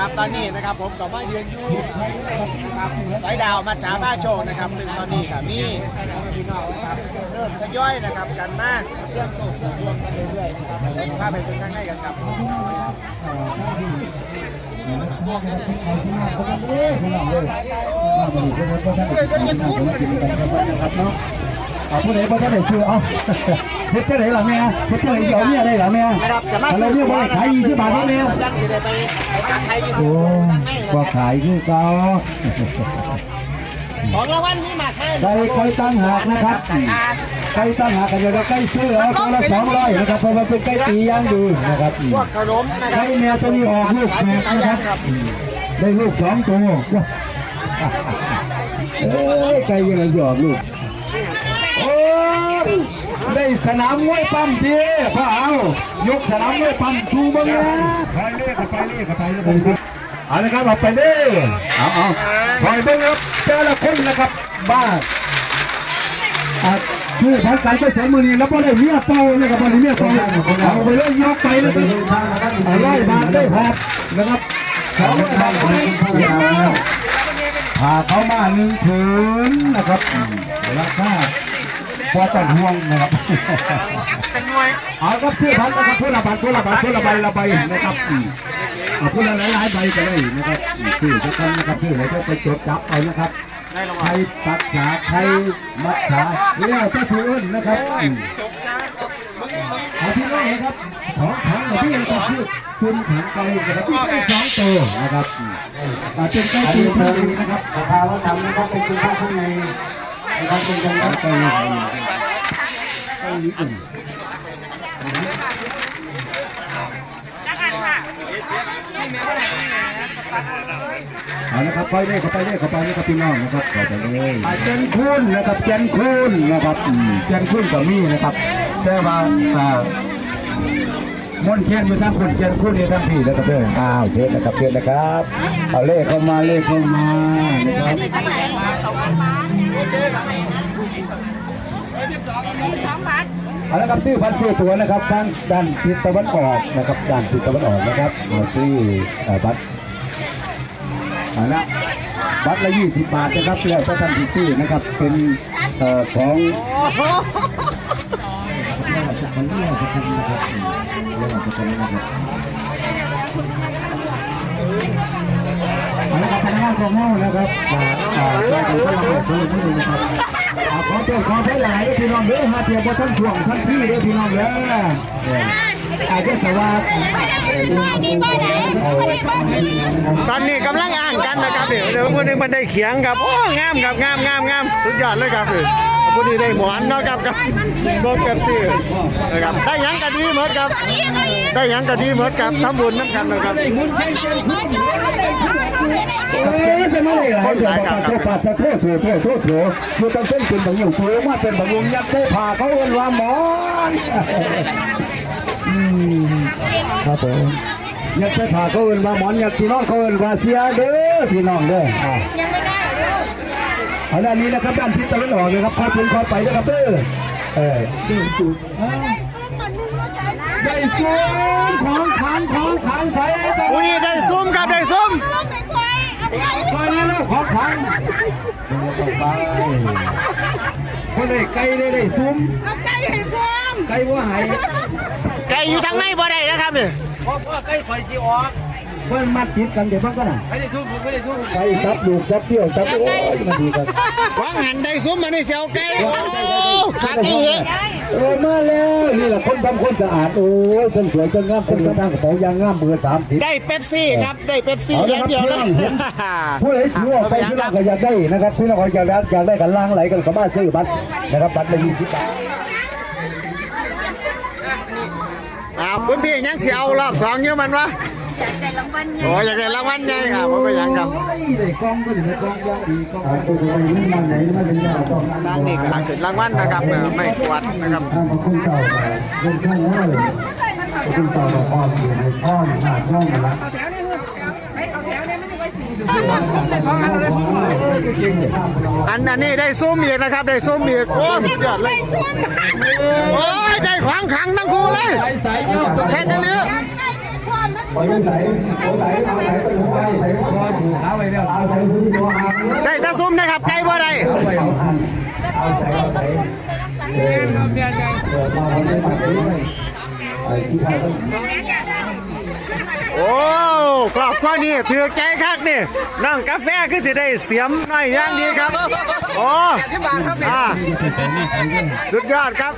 นะครับ ตอนนี้นะครับผมก็มาเยือนอยู่นะครับสายดาวมัจาบ้าโชคนะครับซึ่งตอนนี้กับมีพี่น้องนะครับเริ่มทยอยนะครับกันมาเรื่องโตสู่ดวงกันเรื่อยๆนะครับพาไปเป็นข้างในกันครับเอาผู้ใดบ่ได้ชื่อเอาเฮ็ดจังได๋ล่ะแม่เฮ็ดจังได๋เดี๋ยวเมียได้ล่ะแม่นะครับสามารถอะไรเนี่ยบ่ได้ขาย20บาทแล้วแม่ยังจะได้ไปไปตั้งไทยอยู่โอ้บ่ขายคือเก่าของรางวัลมีมากให้ไก่ไก่ตั้งหากนะครับไก่ตั้งหากกันอยู่แล้วไก่ซื้อเอาตัวละ200นะครับเพราะมันเป็นไก่ตีย่างดีนะครับพวกขนมนะครัไก่บแม่ตัวนี้ออกลูกแม่นะครับได้ลูกสองตัวเอ้ยไก่ยังไงออกลูก ได้สนามมวยปั้มทีพ่อเอายกสนามมวยปั้มชูบ้างนะไปเรื่อยไปเรื่อยไปเรื่อยครับเอาละครับเอาไปเรื่อยเอาเอาคอยเบ้างครับแต่ละคนนะครับบ้าอะคือทางการไปใช้มือนี้แล้วก็ได้เมียเป่าเลยครับวันนี้เมียเป่าเอาไปเลยยกไปแล้วก็เอาร้อยบาทได้พอนะครับสองร้อยบาทพาเข้ามาหนึ่งผืนนะครับราคา พอต้องห่วงนะครับเป็นมวยเอาครับเพื่อพันนะครับเพื่อละบาทเพื่อละบาทเพื่อละใบละใบนะครับอืมเอาเพื่อละหลายๆใบไปเลยนะครับอืมชื่อทุกท่านนะครับชื่อไหนก็ไปจดจับเอานะครับได้รางใควัรลตักขาใครมัดขาเรียกเจ้าถืออ้นนะครับอืมเอาที่น้องนะครับของถังที่เราคือคุณถังไก่นะครับที่ได้สองตัวนะครับอืมอ่าเป็นไก่ตีที่ดีนะครับสภาวะทำนะครับเป็นคุณข้างใน นะครับเป็นกันไก่ไก่ไก่ญี่ปุ่นเอาละครับไปเลยเข้าไปเลยเข้าไปเลยครับพี่น้องนะครับเข้าไปเลยเจนคุณนะครับเจนคุณนะครับเจนคุณกับมี่นะครับแต่ว่า อ่ามนเทียนอยู่ทั้งคนเจนคุณนี่ทั้งพี่นะครับเด้อนอ้าวเชิญนะครับเชิญนะครับ เอาเลขเข้ามาเลขเข้ามานะครับเอาละครับซื้อพันซื้อตัวนะครับทางด้านทิศตะวันออกนะครับด้านทิศตะวันออกนะครับเอาซื้อบัตรเอาละบัตรละยี่สิบบาทนะครับแล้วก็ท่านที่ซื้อนะครับเป็นเอ่อของ ราชการราชการนะครับราชการนะครับเอาละครับพนักงานของเรานะครับอ่าอ่าได้ดูท่านผู้ชมที่นะครับขอ่าขอโทษขอให้หลายพี่น้องเด้อหาเทียบว่าท่านช่วงท่านที่เด้อพี่น้องเด้อเอออาจจะสวัสดิ์ตอนนี้กำลังอ่านกันนะครับเดี๋ยวเดี๋ยวคนหนึงมันได้เขียงครับโอ้งามครับงามงามงามสุดยอดเลยครับ พี่คนนี้ได้หมอนเนาะครับกับโดนกับซื้อนะครับได้หยังก็ดีหมดครับ ได้หยังก็ดีหมดครับทำบุญน้ำกันนะครับเอ้ยเป็นอะไรล่ะให้เจ้าปาโทษปาโทษโทษโทษโทษโทษอยู่ตั้งเส้นเป็นบางอย่างโผล่มาเป็นบางอย่างยัดได้ผ่าเขาเอิ้นว่าหมอนครับผมยัดได้ผ่าเขาเอิ้นว่าหมอนยัดพี่น้องเขาเอิ้นว่าเสียเด้อพี่น้องเด้ออ่าเอาด้านนี้นะครับด้านทิศตะวันออกนะครับคอยเป็นคอยไปนะครับเด้อเออจุดจุดได้จุดของขังของขังใส่อุ้ยได้ซุ้มครับได้ซุ้มไปนี่แล้วขอขังคนได้ไก่ได้ได้ซุ้มไก่ว่าหายไก่อยู่ทางในบ่ได้นะครับเนี่ เพิ่นมัดติดกันเดี๋ยวมันก็น่ะไม่ได้ทุบไม่ได้ทุบไก่จับดูจับเที่ยวจับโอ้ยมันดีกันวางหันได้ซุ้มมาในเสียวไก่โอ้ขาดอีกโอ้มาแล้วนี่แหละคนทำคนสะอาดโอ้ยคนสวยจนงามคนกระด้างกระเป๋ายางงามเบอร์สามสิบได้เป๊ปซี่ครับได้เป๊ปซี่อย่างเดียวเลยผู้ใดถือออกไปพี่น้องก็อยากได้นะครับพี่น้องก็อยากได้อยากได้กันล่างไหลกันสามารถซื้อบัตรนะครับบัตรละยี่สิบบาทอ้าวคุณพี่ยังเสียเอารอบสองอยู่มันวะ อยากได้รางวัลใหญ่โอ้อยากได้รางวัลใหญ่ครับผมไม่อยากครับได้กล้องก็ได้กล้องยางดีกล้องอ่าตัวไปนี่มันไหนมันเป็นยาต้องด้านนี้กำลังถึงรางวัลนะครับเออไม่กวาดนะครับทางของคุณเต่าเป็นข้างหน้าเลยคุณเต่าบอกพ่ออยู่ในช่องหน้าช่องนะอันอันนี้ได้ซุ้มอีกนะครับ ได้ซุ้มอีกโอ้สุดยอดเลยโอ้ยได้ขวางขังทั้งคู่เลยแค่นี้ ไปใส่เอาใส่เอาใส่ไปหัวไปใส่หัวผูกขาไว้แล้วเอาใส่หัวหางเนี่ยได้ตะซุ่มนะครับไก่บ่ได้เอาใส่เอาใส่เออเออมาวันนี้มาที่นี่ไอ้ที่ไทยต้องโอ้ครอบครัวนี้ถือใจคักนี่น้องกาแฟคือสิได้เสียมหน่อยอย่างดีครับโอ้สุดยอดครับ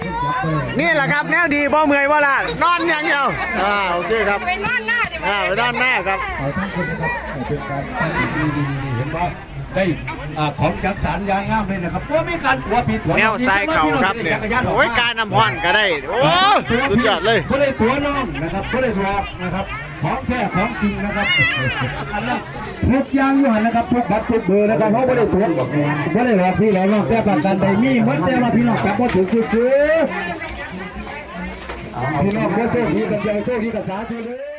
นี่แหละครับแนวดีบ่เมื่อยบ่ล่ะนอนอย่างเดียวอ่าโอเคครับไปน อนหน้าเดี๋ยวอ่าไปด้านหน้าครับขอทั้งคนนะครับเป็นการตั้งดีดีดีเห็นว่าได้อ่าของจักสารยางงามเลยนะครับว่ามีการหัวผิดหัวแนวซ้ายเข่าครับเนี่ยโอ้ยการนำห้อนก็ได้โอ้สุดยอดเลยก็ได้ตัวน้องนะครับก็ได้ตัวนะครับของแท้ของจริงนะครับอันนั้นทุกอย่างอยู่หันนะครับทุกบัตรทุกเบอร์นะครับเขาไม่ได้ตัวไม่ได้หลอกพี่แล้วนอกแต่ประกันใดมีเหมือนแต่ว่าพี่น้องจับว่าถือคือคือพี่น้องก็โชคดีกับใจโชคดีกับสาธุเลย